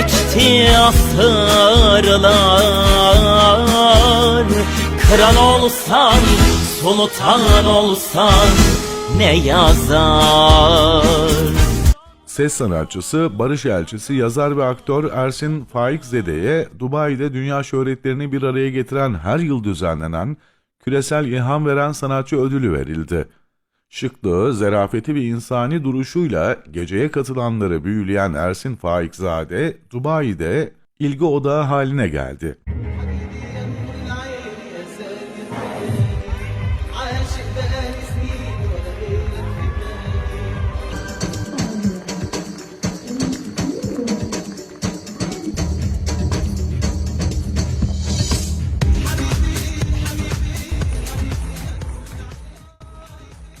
geçti asırlar Kral olsan, sultan olsan ne yazar Ses sanatçısı, barış elçisi, yazar ve aktör Ersin Faikzede'ye Dubai'de dünya şöhretlerini bir araya getiren her yıl düzenlenen küresel ilham veren sanatçı ödülü verildi. Şıklığı, zarafeti ve insani duruşuyla geceye katılanları büyüleyen Ersin Faikzade, Dubai'de ilgi odağı haline geldi.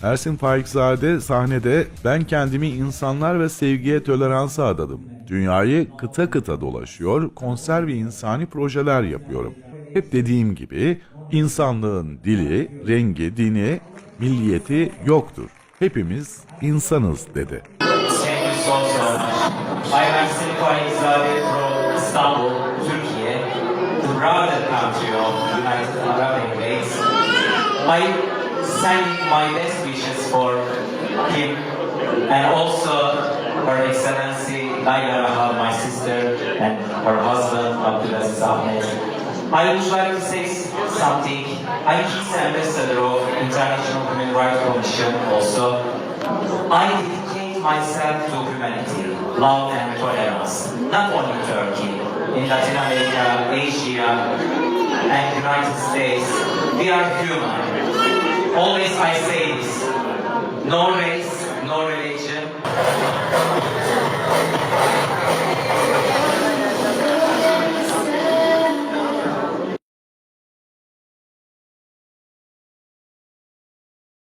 Ersin Faikzade sahnede ben kendimi insanlar ve sevgiye toleransa adadım. Dünyayı kıta kıta dolaşıyor, konser ve insani projeler yapıyorum. Hep dediğim gibi insanlığın dili, rengi, dini, milliyeti yoktur. Hepimiz insanız dedi. I'm Ersin Faizade from Istanbul, Turkey, the Emirates. I sending my best wishes for him and also Her Excellency Layla Rahal, my sister, and her husband Abdulaziz Ahmed. I would like to say something. I'm his ambassador of International Human Rights Commission also. I dedicate myself to humanity, love and tolerance, not only Turkey, in Latin America, Asia, and United States. We are human. Always I say this. No race,